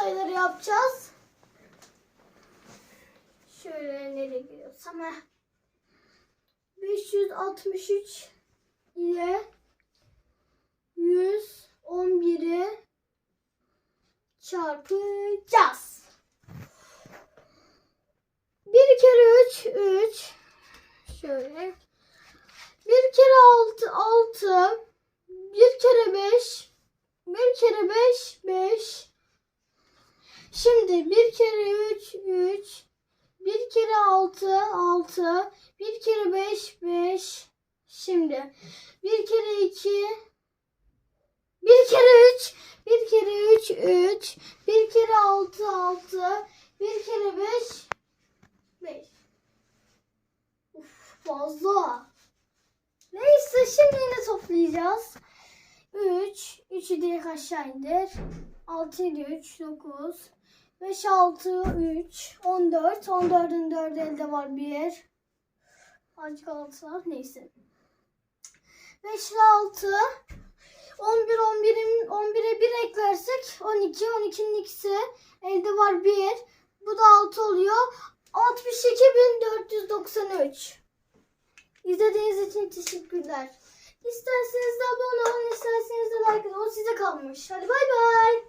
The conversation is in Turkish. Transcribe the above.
sayıları yapacağız. Şöyle nereye giriyorsam. 563 ile 111'i çarpacağız. 1 kere 3 3 şöyle 1 kere 6 6 1 kere 5 1 kere 5 5 Şimdi 1 kere 3 3 1 kere 6 6 1 kere 5 5 Şimdi. 1 kere 2 1 kere 3 1 kere 3 3 1 kere 6 6 1 kere 5 5 Uf fazla. Neyse şimdi yine toplayacağız. 3 3'ü direkt aşağı indir. 6 7 3 9 5 6 3 14 14'ün 4 elde var. 1 Azıcık alsa neyse. 5 ile 6 11 11'in 11'e 1 eklersek 12 12'nin ikisi elde var. 1 bu da 6 oluyor. 62.493 İzlediğiniz için teşekkürler. İsterseniz de abone olun, isterseniz de like atın. O size kalmış. Hadi bay bay.